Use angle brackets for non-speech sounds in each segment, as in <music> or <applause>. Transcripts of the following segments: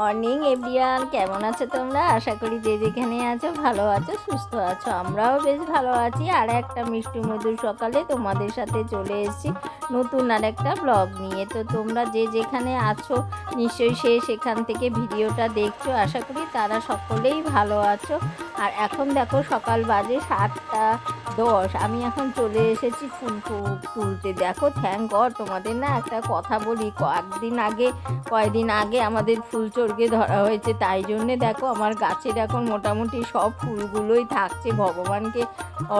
Morning everyone কেমন আছো তোমরা? আশা করি যে যেখানে আছো, ভালো আছো, সুস্থ আছো। আমরাও বেশ ভালো আছি। আর একটা মিষ্টি মধুর সকালে তোমাদের সাথে চলে এসেছি নতুন আর একটা ব্লগ নিয়ে। তো তোমরা যে যেখানে আছো, নিশ্চয়ই সে সেখান থেকে ভিডিওটা দেখছ। আশা করি তারা সকলেই ভালো আছো। আর এখন দেখো সকাল বাজে সাতটা দশ। আমি এখন চলে এসেছি ফুল তুলতে। দেখো থ্যাংক গড তোমাদের না একটা কথা বলি। কয়েকদিন আগে কয়েকদিন আগে আমাদের ফুল চর্গে ধরা হয়েছে। তাই জন্যে দেখো আমার গাছের এখন মোটামুটি সব ফুলগুলোই থাকছে। ভগবানকে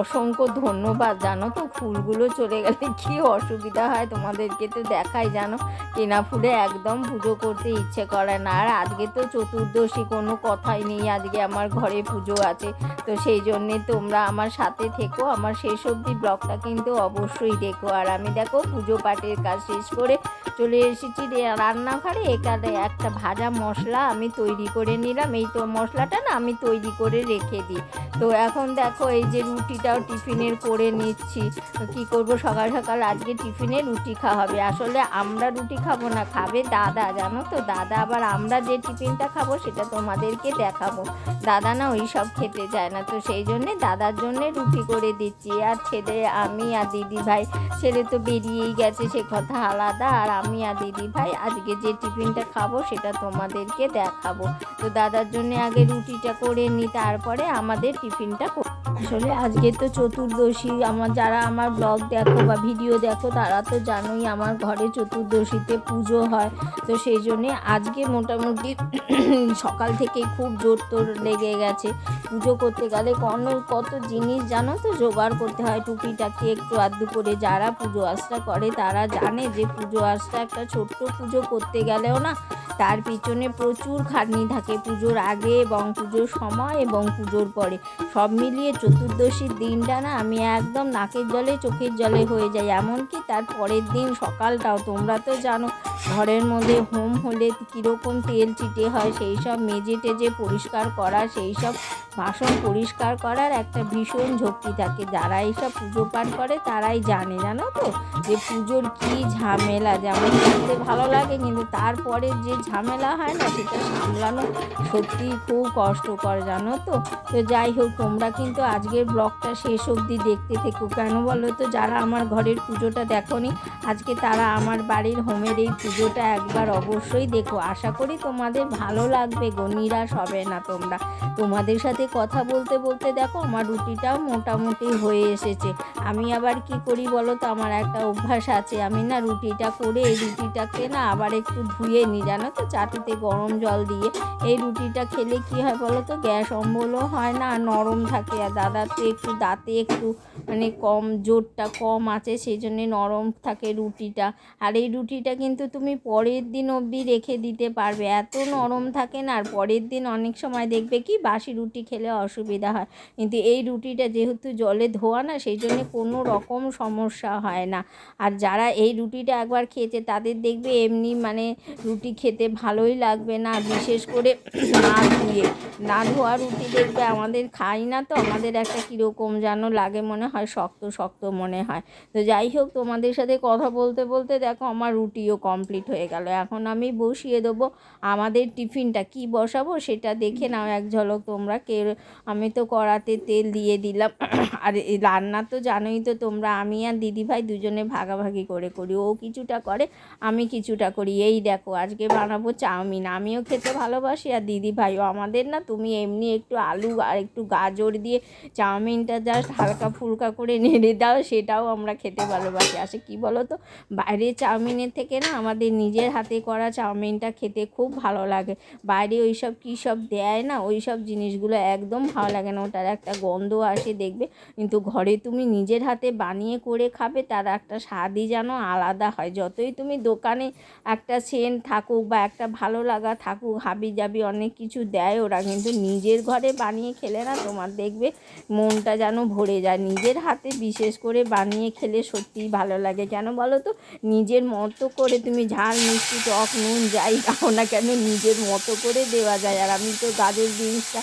অসংখ্য ধন্যবাদ, জানো তো? ফুলগুলো চলে গেলে কি অসুবিধা হয় তোমাদেরকে তো দেখাই, জানো? কেনা ফুলে একদম পুজো করতে ইচ্ছে করে না। আর আজকে তো চতুর্দশী, কোনো কথাই নেই। আজকে আমার ঘরে পুজো আছে। তো সেই জন্যে তোমরা আমার সাথে থেকো। আমার শেষ অবধি ব্লগটা কিন্তু অবশ্যই দেখো। আর আমি দেখো পুজো পাঠের কাজ শেষ করে চলে এসেছি রান্নাঘরে। এখানে একটা ভাজা মশলা আমি তৈরি করে নিলাম। এই তো মশলাটা না আমি তৈরি করে রেখে দিই। তো এখন দেখো এই যে রুটিটাও টিফিনের করে নিচ্ছি। কী করব? সকাল সকাল আজকে টিফিনে রুটি খাওয়া হবে। আসলে আমরা রুটি খাব না, খাবে দাদা। জানো তো, দাদা আবার আমরা যে টিফিনটা খাব সেটা তোমাদেরকে দেখাবো। দাদা না ওই সব খেতে চায় না। তো সেই জন্যে দাদার জন্যে রুটি করে দিচ্ছি। আর ছেলে, আমি আর দিদি ভাই, ছেলে তো বেরিয়েই গেছে, সে কথা আলাদা। আর আমি আর দিদি ভাই, আজকে যে টিফিনটা খাব, সেটা তোমাদেরকে দেখাবো। তো দাদার জন্য আগে রুটিটা করে নিই তারপরে আমাদের টিফিনটা আসলে আজকে তো চতুর্দশী। আমার যারা আমার ব্লগ দেখো বা ভিডিও দেখো, তারা তো জানোই আমার ঘরে চতুর্দশীতে পুজো হয়। তো সেই জন্যে আজকে মোটামুটি সকাল থেকে খুব জোর তোর লেগে গেছে। পুজো করতে গেলে কোন কত জিনিস জানো তো? জোগাড় করতে হয় টুকিটাকি একটু আধটু করে। যারা পুজো আশটা করে তারা জানে যে পুজো আশটা একটা ছোট্ট পুজো করতে গেলেও না, তার পিছনে প্রচুর খাটনি থাকে। পুজোর আগে এবং পুজোর সময় এবং পুজোর পরে। সব মিলিয়ে চতুর্দশীর দিনটা না, আমি একদম নাকের জলে চোখের জলে হয়ে যাই। এমনকি তার পরের দিন সকালটাও, তোমরা তো জানো, ঘরের মধ্যে হোম হলে কীরকম তেল চিটে হয়, সেই সব মেজে টেজে পরিষ্কার করা, সেই সব বাসন পরিষ্কার করার একটা ভীষণ ঝক্তি থাকে। যারা এইসব পুজো পাঠ করে, তারাই জানে, জানো তো? যে পুজোর কী ঝামেলা, যেমন করতে ভালো লাগে, কিন্তু তারপরে যে ঝামেলা হয় না, সেটা সামলানো সত্যি খুব কষ্টকর, জানো তো? তো যাই হোক, তোমরা কিন্তু আজকের ব্লগটা শেষ অবধি দেখতে থেকো। কেন বলো তো? যারা আমার ঘরের পুজোটা দেখোনি, আজকে তারা আমার বাড়ির হোমের এই পুজোটা একবার অবশ্যই দেখো। আশা করি তোমাদের ভালো লাগবে গো, নিরাশ হবে না তোমরা। তোমাদের সাথে কথা বলতে বলতে দেখো আমার রুটিটাও মোটামুটি হয়ে এসেছে। আমি আবার কি করি বলো তো? আমার একটা অভ্যাস আছে। আমি না রুটিটা করে এই রুটিটাকে না আবার একটু ধুয়ে নিই। জানো তো? চাটুতে গরম জল দিয়ে এই রুটিটা খেলে কি হয় বলো তো? গ্যাস অম্বলও হয় না, আর নরম থাকে। আর দাদার তো একটু দাঁতে একটু মানে কম, জোরটা কম আছে, সেই জন্যে নরম থাকে রুটিটা। আর এই রুটিটা কিন্তু তুমি পরের দিন অবধি রেখে দিতে পারবে। এত নরম থাকে না, আর পরের দিন অনেক সময় দেখবে কি? বাসি রুটি খেলে অসুবিধা হয়। কিন্তু এই রুটিটা যেহেতু জলে ধোয়া না, সেই জন্য কোনো রকম সমস্যা হয় না। আর যারা এই রুটিটা একবার খেয়েছে, তাদের দেখবে এমনি মানে রুটি খেতে ভালোই লাগবে না। বিশেষ করে না ধুয়ে। না ধোয়া রুটি দেখবে আমাদের খাই না তো, আমাদের একটা কীরকম যেন লাগে মনে হয়, শক্ত শক্ত মনে হয়। তো যাই হোক, তোমাদের সাথে কথা বলতে বলতে দেখো আমার রুটিও কমপ্লিট হয়ে গেল। এখন আমি বসিয়ে দেবো আমাদের টিফিনটা। কি বসাবো সেটা দেখে নাও এক ঝলক তোমরা কে আমি তো কড়াতে তেল দিয়ে দিলাম। <clears throat> আর রান্না তো জানোই তো তোমরা, আমি আর দিদিভাই দুজনে ভাগাভাগি করে করি। ও কিছুটা করে, আমি কিছুটা করি। এই দেখো, আজকে বানাবো চাউমিন। আমিও খেতে ভালোবাসি আর দিদি ভাইও আমাদের না, তুমি এমনি একটু আলু আর একটু গাজর দিয়ে চাউমিনটা জাস্ট হালকা ফুলকা করে নেড়ে দাও, সেটাও আমরা খেতে ভালোবাসি। আসে কি বলো তো বাইরে চাউমিনের থেকে না, আমাদের নিজের হাতে করা চাউমিনটা খেতে খুব ভালো লাগে। বাইরে ওই সব কী সব দেয় না ওই সব জিনিসগুলো একদম ভালো লাগে না। ওটার একটা গন্ধ আসে, দেখবে। কিন্তু ঘরে তুমি নিজের হাতে বানিয়ে করে খাবে, তার একটা স্বাদই যেন আলাদা হয়। যতই তুমি দোকানে একটা সেন্ট থাকুক বা একটা ভালো লাগা থাকুক হাবি জাবি অনেক কিছু দেয় ওরা, কিন্তু নিজের ঘরে বানিয়ে খেলে না, তোমার দেখবে মনটা যেন ভরে যায়। নিজের হাতে বিশেষ করে বানিয়ে খেলে সত্যিই ভালো লাগে। কেন বলো তো? নিজের মতো করে তুমি ঝাল, মিষ্টি, টক, নুন, যাই দাও না কেন, নিজের মতো করে দেওয়া যায়। আর আমি তো গাজর জিনিসটা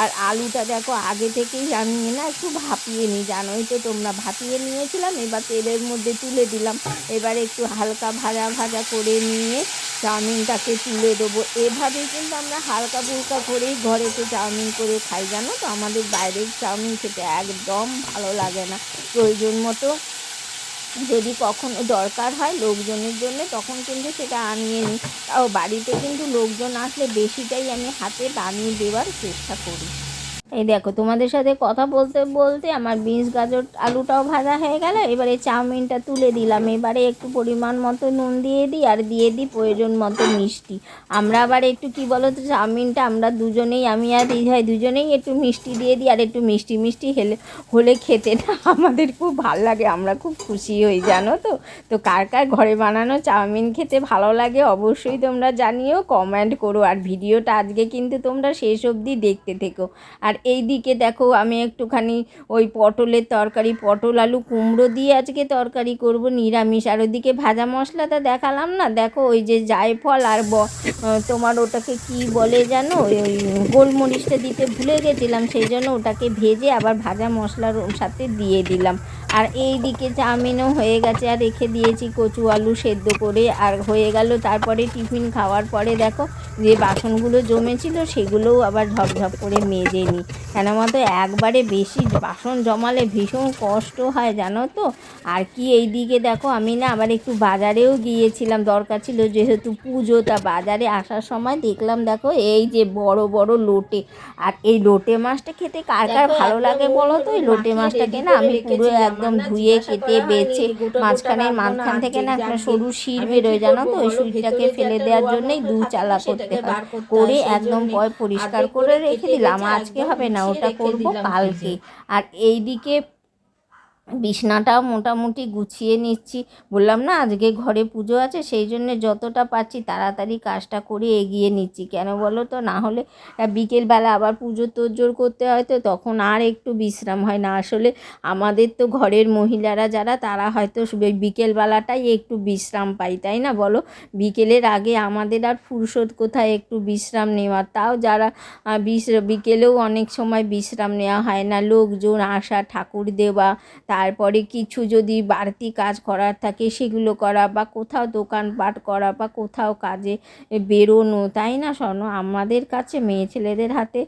আর আলুটা দেখো আগে থেকেই আমি না একটু ভাপিয়ে নিই, জানোই তো তোমরা। ভাপিয়ে নিয়েছিলাম, এবার তেলের মধ্যে তুলে দিলাম। এবার একটু হালকা ভাজা ভাজা করে নিয়ে চাউমিনটাকে তুলে দেবো। এভাবেই কিন্তু আমরা হালকা ফুলকা করেই ঘরেতে চাউমিন করে খাই, জানো তো? আমাদের বাইরের চাউমিন খেতে একদম ভালো লাগে না। প্রয়োজন মতো যদি কখনো দরকার হয় লোকজনের জন্য, তখন কিন্তু সেটা আনিয়ে নিই। তাও বাড়িতে কিন্তু লোকজন আসলে বেশিটাই আমি হাতে বানিয়ে দেওয়ার চেষ্টা করি। এই দেখো, তোমাদের সাথে কথা বলতে বলতে আমার বিনস গাজর আলুটাও ভাজা হয়ে গেল। এবারে চাউমিনটা তুলে দিলাম। এবারে একটু পরিমাণ মতো নুন দিয়ে দিই আর দিয়ে দিই প্রয়োজন মতো মিষ্টি। আমরা আবার একটু কি বলো তো চাউমিনটা আমরা দুজনেই, আমি আর দিদিভাই দুজনেই একটু মিষ্টি দিয়ে দিই আর একটু মিষ্টি মিষ্টি হেলে, হলে খেতে না আমাদের খুব ভালো লাগে। আমরা খুব খুশি হই, জানো তো? তো কার কার ঘরে বানানো চাউমিন খেতে ভালো লাগে অবশ্যই তোমরা জানিও, কমেন্ট করো। আর ভিডিওটা আজকে কিন্তু তোমরা শেষ অবধি দেখতে থেকো। আর এই দিকে দেখো আমি একটুখানি ওই পটলের তরকারি, পটল, আলু, কুমড়ো দিয়ে আজকে তরকারি করব, নিরামিষ। আর ওদিকে ভাজা মশলাটা দেখালাম না? দেখো ওই যে জায়ফল আর ব তোমার ওটাকে কি বলে জানো? ওই ওই গোলমরিচটা দিতে ভুলে গেছিলাম, সেই জন্য ওটাকে ভেজে আবার ভাজা মশলার সাথে দিয়ে দিলাম। আর এই দিকে চাউমিনও হয়ে গেছে আর রেখে দিয়েছি কচু আলু সেদ্ধ করে আর হয়ে গেল তারপরে টিফিন খাওয়ার পরে দেখো যে বাসনগুলো জমেছিল সেগুলোও আবার ঝপঝপ করে মেজে নিই। কেন মতো একবারে বেশি বাসন জমালে ভীষণ কষ্ট হয় জানো তো? আর কি এই দিকে দেখো আমি না আবার একটু বাজারেও গিয়েছিলাম দরকার ছিল যেহেতু পুজো তা বাজারে আসার সময় দেখলাম দেখো এই যে বড় বড় লোটে। আর এই লোটে মাছটা খেতে কার কার ভালো লাগে বলো তো? এই লোটে মাছটাকে না আমি পুরো। একদম ধুয়ে কেটে বেছে মাঝখানে মাঝখান থেকে না একটা সরু শির বেরোয় জানো তো ওই শিরটাকে ফেলে দেওয়ার জন্যই দু চালা করতে হয় করে একদম পয় পরিষ্কার করে রেখে দিলাম আজকে হবে না ওটা করব কালকে। আর এইদিকে বিছনাটাও মোটামুটি গুছিয়ে নিচ্ছি। বললাম না আজকে ঘরে পুজো আছে সেই জন্য যতটা পারছি তাড়াতাড়ি কাজটা করে এগিয়ে নিচ্ছি। কেন বলো তো না হলে বিকেলবেলা আবার পুজো তোড়জোড় করতে হয় তো তখন আর একটু বিশ্রাম হয় না। আসলে আমাদের তো ঘরের মহিলারা যারা তারা হয়তো বিকেলবেলাটাই একটু বিশ্রাম পাই তাই না বলো? বিকেলের আগে আমাদের আর ফুরসত কোথায় একটু বিশ্রাম নেওয়ার? তাও যারা আহ, বিশ- বিকেলেও অনেক সময় বিশ্রাম নেওয়া হয় না। লোকজন আসা ঠাকুর দেওয়া তারপরে কিছু যদি বাড়তি কাজ করার থাকে সেগুলো করা বা কোথাও দোকানপাট করা বা কোথাও কাজে বেরোনো, তাই না শোনো আমাদের কাছে মেয়ে ছেলেদের হাতে,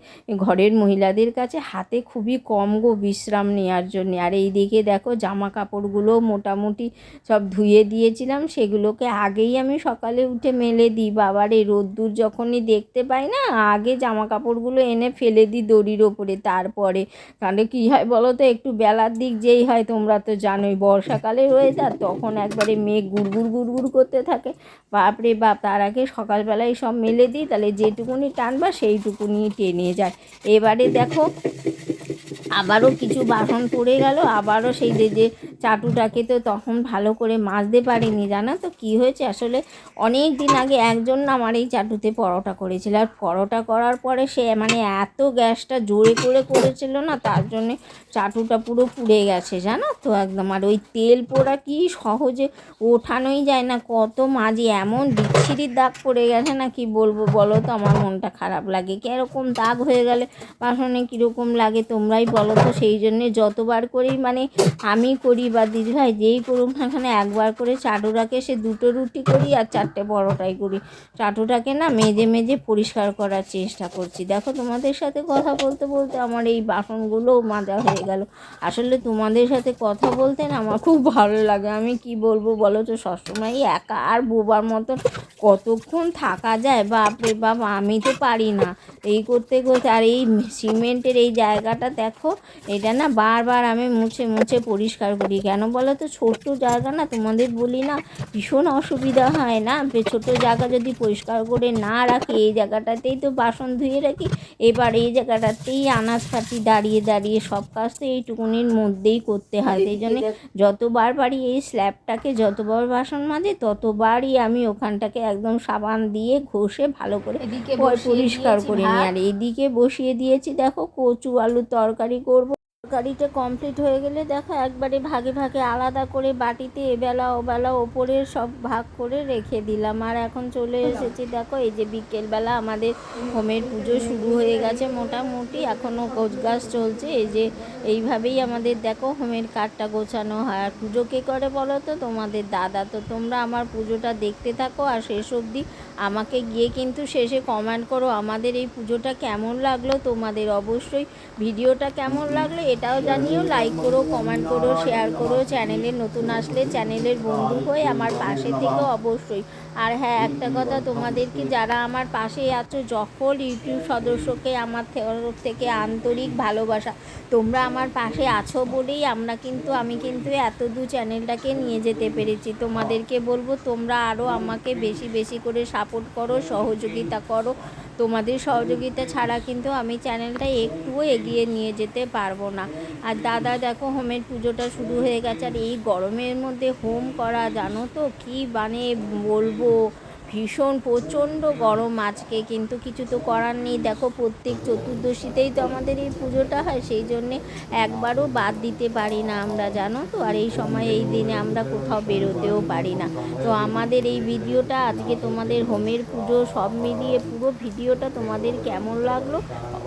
ঘরের মহিলাদের কাছে হাতে খুবই কম গো বিশ্রাম নেওয়ার জন্য। আর এই দিকে দেখো জামা কাপড়গুলো মোটামুটি সব ধুয়ে দিয়েছিলাম, সেগুলোকে আগেই আমি সকালে উঠে মেলে দিই। বাবার এই রোদ্দুর যখনই দেখতে পাই না, আগে জামা কাপড়গুলো এনে ফেলে দিই দড়ির ওপরে, তারপরে। তাহলে কী হয় বলো তো, একটু বেলার দিক যেই হয় তোমরা তো জানোই বর্ষাকালে ওয়েদার তখন একবারে মেঘ গুড় গুড় করতে থাকে। বাপরে বাপ, তার আগে সকালবেলায় সব মেলে দিই, তাহলে যেটুকুনি টানবা সেইটুকুনি টেনে যায়। এবারে দেখো, আবারও কিছু বাসন পড়ে গেল, আবারও সেই যে যে চাটুটাকে তো তখন ভালো করে মাজতে পারিনি, জানা তো কি হয়েছে? আসলে অনেক দিন আগে একজন আমার এই চাটুতে পরোটা করেছিল। আর পরোটা করার পরে সে মানে এত গ্যাসটা জোরে করে করেছিল না, তার জন্যে চাটুটা পুরো পুড়ে গেছে, জানো তো একদম। আর ওই তেল পোড়া কি সহজে ওঠানোই যায় না, কত মাঝে এমন বিচ্ছিরির দাগ পড়ে গেছে না কি বলব বলো তো? আমার মনটা খারাপ লাগে। কীরকম দাগ হয়ে গেলে বাসনে কীরকম লাগে তোমরাই বলো তো? সেই জন্যে যতবার করেই মানে আমি করি বা দিদিভাই যেই করুক না এখানে একবার করে চাটুটাকে সে দুটো রুটি করি আর চারটে পরোটাই করি। চাটুটাকে না মেজে মেজে পরিষ্কার করার চেষ্টা করছি। দেখো তোমাদের সাথে কথা বলতে বলতে আমার এই বাসনগুলোও মাজা হয়ে গেল। আসলে তোমাদের সাথে কথা বলতে না আমার খুব ভালো লাগে। আমি কি বলব বলো তো? সবসময় একা আর বোবার মতন কতক্ষণ থাকা যায়? বাপরে বাপ, আমি তো পারি না। এই করতে করতে আর এই সিমেন্টের এই জায়গাটা দেখো, এটা না বারবার আমি মুছে মুছে পরিষ্কার করি। কেন বলো তো? ছোট্ট জায়গা না তোমাদের বলি না ভীষণ অসুবিধা হয় না? ছোট জায়গা যদি পরিষ্কার করে না রাখি এই জায়গাটাতেই তো বাসন ধুয়ে রাখি এবার এই জায়গাটাতেই আনাজপাতি দাঁড়িয়ে দাঁড়িয়ে সব কাজ তো এইটুকুনির মধ্যেই করতে হয়। সেই জন্য যতবার পারি এই স্ল্যাবটাকে যতবার বাসন মাজে ততবারই আমি ওখানটাকে একদম সাবান দিয়ে ঘষে ভালো করে পরিষ্কার করে। নিই। আর এদিকে বসিয়ে দিয়েছি দেখো কচু আলুর তরকারি করব। তরকারিটা কমপ্লিট হয়ে গেলে দেখো একবারে ভাগে ভাগে আলাদা করে বাটিতে এবেলা ওবেলা ওপরে সব ভাগ করে রেখে দিলাম। আর এখন চলে এসেছি দেখো এই যে বিকেলবেলা আমাদের হোমের পুজো শুরু হয়ে গেছে মোটামুটি এখনও গাছ চলছে। এই যে এইভাবেই আমাদের দেখো হোমের কাঠটা গোছানো হয়। আর পুজো কে করে বলো তো? তোমাদের দাদা তো। তোমরা আমার পুজোটা দেখতে থাকো আর শেষ অবধি আমাকে গিয়ে কিন্তু শেষে কমেন্ট করো আমাদের এই পুজোটা কেমন লাগল? তোমাদের অবশ্যই ভিডিওটা কেমন লাগল? এটাও জানিও লাইক করো কমেন্ট করো শেয়ার করো চ্যানেলে নতুন আসলে চ্যানেলের বন্ধু হয়ে আমার পাশে থেকে অবশ্যই। আর হ্যাঁ একটা কথা তোমাদেরকে যারা আমার পাশে আছো, যখন ইউটিউব সদস্যকে আমার তরফ থেকে আন্তরিক ভালোবাসা, তোমরা আমার পাশে আছো বলেই আমরা কিন্তু, আমি কিন্তু এত দু চ্যানেলটাকে নিয়ে যেতে পেরেছি। তোমাদেরকে বলব, তোমরা আরও আমাকে বেশি বেশি করে সাপোর্ট করো, সহযোগিতা করো। তোমাদের সহযোগিতা ছাড়া কিন্তু আমি চ্যানেলটা একটুও এগিয়ে নিয়ে যেতে পারব না। আর দাদা, দেখো, হোমের পুজোটা শুরু হয়ে গেছে, আর এই গরমের মধ্যে হোম করা, জানো তো, কী মানে বলব? tipo ভীষণ প্রচণ্ড গরম আজকে কিন্তু কিছু তো করার নেই। দেখো প্রত্যেক চতুর্দশীতেই তো আমাদের এই পুজোটা হয় সেই জন্যে একবারও বাদ দিতে পারি না আমরা জানো তো? আর এই সময় এই দিনে আমরা কোথাও বেরোতেও পারি না। তো আমাদের এই ভিডিওটা আজকে তোমাদের হোমের পুজো সব মিলিয়ে পুরো ভিডিওটা তোমাদের কেমন লাগল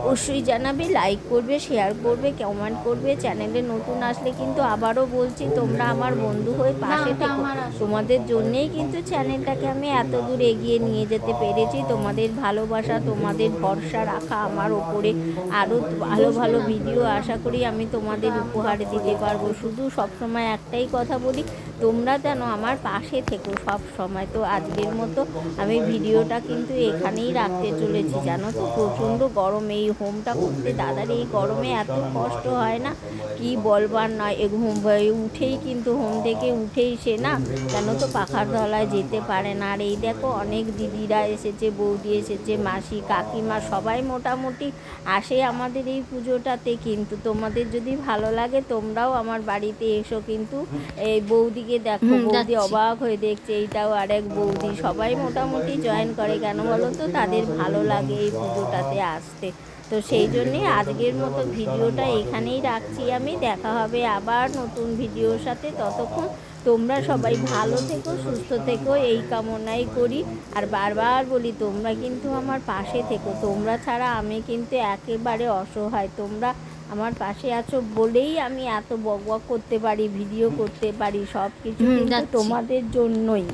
অবশ্যই জানাবে লাইক করবে শেয়ার করবে কমেন্ট করবে চ্যানেলে নতুন আসলে কিন্তু আবারও বলছি তোমরা আমার বন্ধু হয়ে পাশে থেকো। তোমাদের জন্যেই কিন্তু চ্যানেলটাকে আমি এত দূর এগিয়ে নিয়ে যেতে পেরেছি। তোমাদের ভালোবাসা, তোমাদের ভরসা রাখা আমার ওপরে। আরও ভালো ভালো ভিডিও আশা করি আমি তোমাদের উপহার দিতে পারব। শুধু সবসময় একটাই কথা বলি তোমরা যেন আমার পাশে থেকো সব সময়। তো আজকের মতো আমি ভিডিওটা কিন্তু এখানেই রাখতে চলেছি। জানো তো প্রচণ্ড গরম, এই হোমটা করতে দাদার এই গরমে এত কষ্ট হয় না? কি বলবার নয়, এ ঘুম উঠেই কিন্তু হোম থেকে উঠেই সে না কেন তো পাখার তলায় যেতে পারে না। আর এই দেখো অনেক দিদিরা এসেছে, বৌদি এসেছে, মাসি, কাকিমা সবাই মোটামুটি আসে আমাদের এই পুজোটাতে। কিন্তু তোমাদের যদি ভালো লাগে তোমরাও আমার বাড়িতে এসো। কিন্তু এই বৌদিকে দেখো বৌদি অবাক হয়ে দেখছে এইটাও আরেক বৌদি। সবাই মোটামুটি জয়েন করে কেন বলো তো? তাদের ভালো লাগে এই পুজোটাতে আসতে। তো সেই জন্যে আজকের মতো ভিডিওটা এখানেই রাখছি আমি। দেখা হবে আবার নতুন ভিডিওর সাথে। ততক্ষণ তোমরা সবাই ভালো থেকো সুস্থ থেকো এই কামনাই করি। আর বারবার বলি তোমরা কিন্তু আমার পাশে থেকো। তোমরা ছাড়া আমি কিন্তু একেবারে অসহায়। তোমরা আমার পাশে আছো বলেই আমি এত বকবক করতে পারি ভিডিও করতে পারি সব কিছু তোমাদের জন্যই